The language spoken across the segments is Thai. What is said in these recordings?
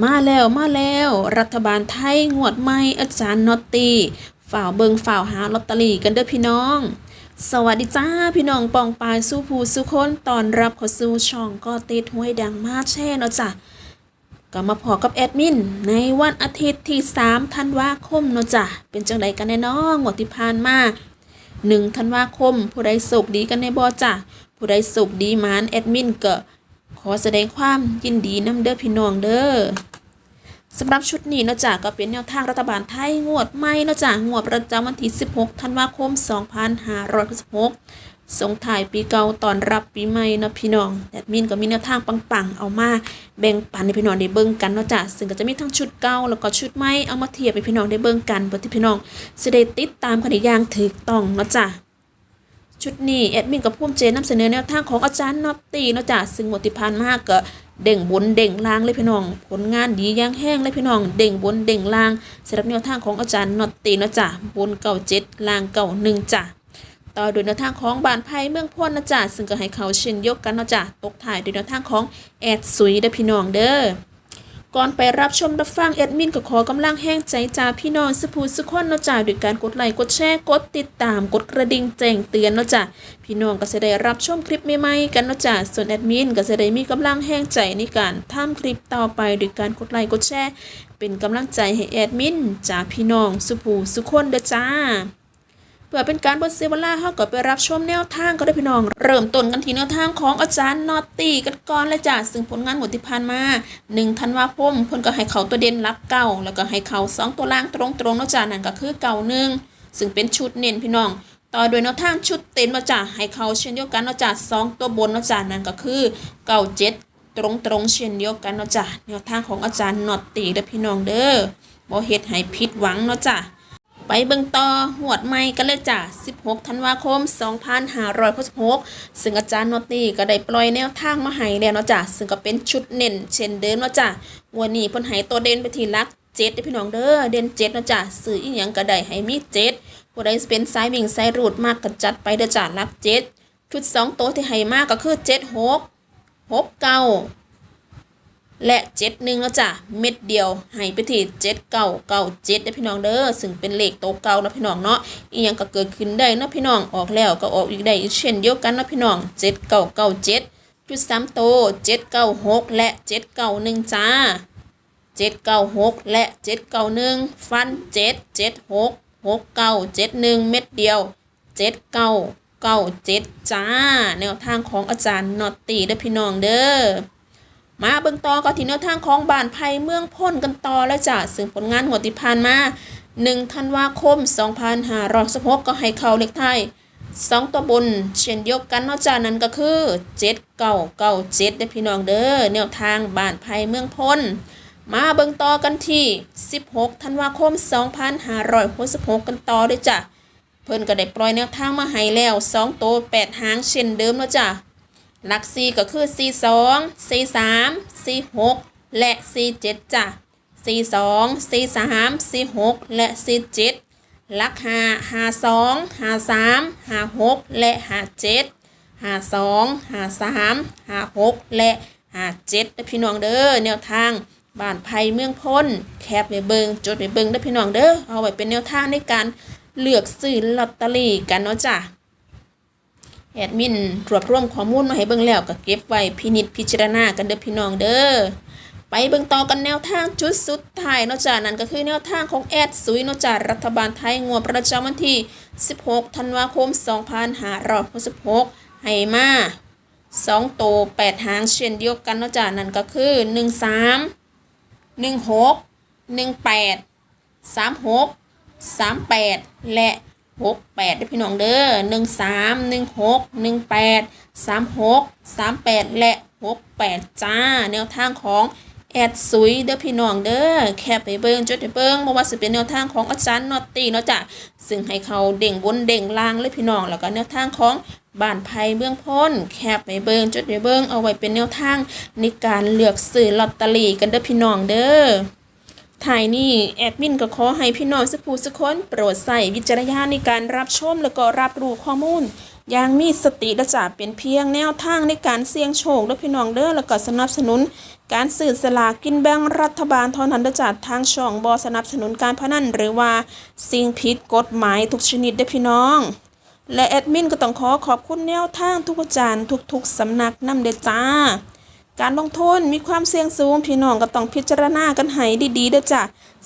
มาแล้วมาแล้ว รัฐบาลไทยงวดใหม่อาจารย์นอตตีฝ่าวเบิงฝ่าวหาลอตเตอรี่กันเด้อพี่น้อง สวัสดีจ้าพี่น้องปองปายสู้ผู้สู้คนตอนรับเข้าสู่ช่องก็ติดห้วยดังมาแช่เนาะจ้ะก็มาพอกับแอดมิน ในวันอาทิตย์ที่3ธันวาคมเนาะจ้ะเป็นจังไดกันแน่น้องงวดที่ผ่านมา1ธันวาคม ผู้ใดโชคดีกันในบ่จ้ะผู้ใดโชคดีมานแอดมินก็ ขอแสดงความยินดีนํเด้อพี่น้องเด้อสำหรับชุดนี้เนาะจ๊ะก็เป็นแนวทางรัฐบาลไทยงวดใหม่เนาะจ๊ะงวดประจำวันที่ 16 ธันวาคม 2566ส่งถ่ายปีเก่าตอนรับปีใหม่เนาะพี่น้องแอดมินก็มีแนวทางปังๆ เอามาแบ่งปันให้พี่น้องได้เบิ่งกันเนาะจ๊ะซึ่งก็จะมีทั้งชุดเก่าแล้วก็ชุดใหม่เอามาเทียบให้พี่น้องได้เบิ่งกันเพื่อที่พี่น้องจะได้ติดตามกันได้อย่างถูกต้องเนาะจ๊ะ ชุดนี้แอดมินกับภูมิเจนำเสนอแนวทางของอาจารย์นอตตีเนาะจ้ะซึ่งงวดที่ผ่านมากก็เด่งบนเด่งล่างเลยพี่น้อง ผลงานดีย่างแห้งเลยพี่น้อง เด่งบนเด่งล่างสำหรับแนวทางของอาจารย์นอตตีเนาะจ้ะบนเก่าเจ็ดล่างเก่าหนึ่งจ้ะต่อโดยแนวทางของบานไพ่เมืองพ้นนะจ้ะซึ่งก็ให้เขาเช่นยกกันนะจ้ะตกถ่ายโดยแนวทางของแอดซุยเด้อพี่น้องเด้อ ก่อนไปรับชมรับฟังแอดมินก็ขอกำลังแห้งใจจาพี่น้องสผูสุขคนเนาะจ้าด้วยการกดไลค์กดแชร์กดติดตามกดกระดิ่งแจ้งเตือนเนาะจ้าพี่น้องก็จะได้รับชมคลิปใหม่ๆกันเนาะจ้าส่วนแอดมินก็จะได้มีกำลังแห้งใจในการทำคลิปต่อไปด้วยการกดไลค์กดแชร์เป็นกำลังใจให้แอดมินจาพี่น้องสุผูสุขคนเด้อจ้า เพื่อเป็นการบดเสียเวลาเฮาก็ไปรับชมแนวทางก็ได้พี่น้อง เริ่มต้นกันที่แนวทางของอาจารย์นอตตี้กันก่อนเลยจ้ะซึ่งผลงานหมดที่ผ่านมา1ธันวาคมเพิ่นก็ให้เขาตัวเด่นรับเก่า แล้วก็ให้เขาสองตัวล่างตรงๆเนาะจ้ะนั่นก็คือเก่าหนึ่งซึ่งเป็นชุดเน้นพี่น้องต่อโดยแนวทางชุดเต็มาจ้ะให้เขาเช่นเดียวกันนาะจ้ะสองตัวบนนาะจ้ะนั่นก็คือเก่าเจ็ดตรงๆเช่นเดียวกันนาะจ้ะแนวทางของอาจารย์นอตตี้เด้อพี่น้องเด้อบ่เฮ็ดให้ผิดหวังนาะจ้ะ ไปเบิ่งต่อหวดใหม่กันเลยจ้ะ 16 ธันวาคม 2566 ซึ่งอาจารย์นอตตี้ก็ได้ปล่อยแนวทางมาให้แล้วเนาะจ้ะ ซึ่งก็เป็นชุดเน้นเช่นเดิมเนาะจ้ะวันนี้เพิ่นให้ตัวเด่นไปทีลักเจ็ดเด้พี่น้องเด้อ เด่นเจ็ดเนาะจ้ะ ซื้ออีหยังก็ได้ให้มีเจ็ดผู้ใดเป็นสายวิ่งสายรูดมากก็จัดไปเด้อจ้ะลักเจ็ดชุดสองตัวที่ให้มากก็คือเจ็ดหกหกเก้า และเจ็ดหนึ่งแล้วจ้ะเม็ดเดียวให้ไปที่เจ็ดเก้าเก้าเจ็ดได้พี่น้องเด้อซึ่งเป็นเลขโตเก่านะพี่น้องเนาะอีหยังก็เกิดขึ้นได้เนะพี่น้องออกแล้วก็ออกอีกได้เช่นเดียวกันเนะพี่น้องเจ็ดเก้าเก้าเจ็ดจุดสามโตเจ็ดเก้าหกและเจ็ดเก้าหนึ่งจ้าเจ็ดเก้าหกและเจ็ดเก้าหนึ่งฟันเจ็ดเจ็ดหกหกเก้าเจ็ดหนึ่งเม็ดเดียวเจ็ดเก้าเก้าเจ็ดจ้า แนวทางของอาจารย์นอตตี้เด้อพี่น้องเด้อ มาเบิ่งต่อก็ที่แนวทางของบ้านไผ่เมืองพ้นกันต่อแล้วจ้ะซึ่งผลงานหัวดที่ผ่านมา1ธันวาคม 2516ก็ให้เข้าเลขไทย2ตัวบนเช่นเดียวกันนาะจ้ะนั่นก็คือ7997ได้พี่น้องเด้อแนวทางบ้านไผ่เมืองพ้นมาเบิ่งต่อกันที่ 16ธันวาคม 2566 กันต่อเลยจ้ะ เพิ่นก็ได้ปล่อยแนวทางมาให้แล้ว 2 ตัว 8 หางเช่นเดิมเนาะจ้ะ หลักสี่ก็คือสี่สองสี่สามสี่หกและสี่เจ็ดจ้ะสี่สองสี่สามสี่หกและสี่เจ็ดหลักห้าห้าสองห้าสามห้าหกและห้าเจ็ดห้าสองห้าสามห้าหกและห้าเจ็ดเด้พี่น้องเด้อแนวทางบ้านไผ่เมืองพ้น แคบไปเบิงจดไปเบิงเด้อพี่น้องเด้อเอาไว้เป็นแนวทางในการเลือกซื้อลอตเตอรี่กันเนาะจ้ะ แอดมินรวบรวมข้อมูลมาให้เบิ่งแล้วก็เก็บไว้พินิจพิจารณากันเด้อพี่น้องเด้อไปเบิ่งต่อกันแนวทางจุดสุดท้ายนาะจ้านั่นก็คือแนวทางของแอดซุยนาะจ้ารัฐบาลไทยงวดประจำวันที่ 16 ธันวาคม 2566ให้มา2โตว8หางเช่นเดียวกันนาะจ้านั่นก็คือ 13 16 18 36 38 และ 68ได้พี่น้องเด้อ13 16 18 36 38และ68จ้า แนวทางของแอดซุยเด้อพี่น้องเด้อแคปไปเบิงจดไปเบิ่งบ่ว่าสิเป็นแนวทางของอาจารย์นอตตี้เนาะจ้ะซึ่งให้เขาเด้งบนเด้งล่างเลยพี่น้องแล้วก็แนวทางของบ้านไผ่เบื้องพ้น แคปไปเบิงจดไปเบิงเอาไว้เป็นแนวทางในการเลือกซื้อลอตเตอรี่กันเด้อพี่น้องเด้อ ถ่ายนี่แอดมินก็ขอให้พี่น้องสักผู้สักคนโปรดใส่วิจารณญาณในการรับชมแล้วก็รับรู้ข้อมูล อย่างมีสติและจ้ะเป็นเพียงแนวทางในการเสี่ยงโชคเด้อพี่น้องเด้อแล้วก็สนับสนุน การซื้อสลากกินแบ่งรัฐบาลเท่านั้นด้จ้ะทางช่องบ่สนับสนุนการพนันหรือว่าสิ่งผิดกฎหมายทุกชนิดเด้อพี่น้อง และแอดมินก็ต้องขอขอบคุณแนวทางทุกอาจารย์ทุกๆสำนักนำเด้อจ้า การลงทุนมีความเสี่ยงสูงพี่น้องก็ต้องพิจารณากันให้ดีๆเด้อจ้ะ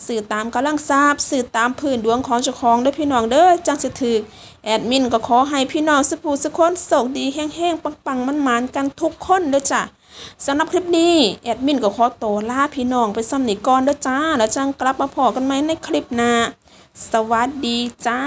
สื่อตามกำลังทราบสื่อตามพื้นดวงของเจ้าของเด้อพี่น้องเด้อจังสิถึกแอดมินก็ขอให้พี่น้องสุภูสุคนโชคดีแห้งๆปังๆมันๆกันทุกคนเด้อจ้ะสำหรับคลิปนี้แอดมินก็ขอโตวลาพี่น้องไปซ้ำนี้ก่อนเด้อจ้าแล้วจังกลับมาพอกันไหมในคลิปหน้าสวัสดีจ้า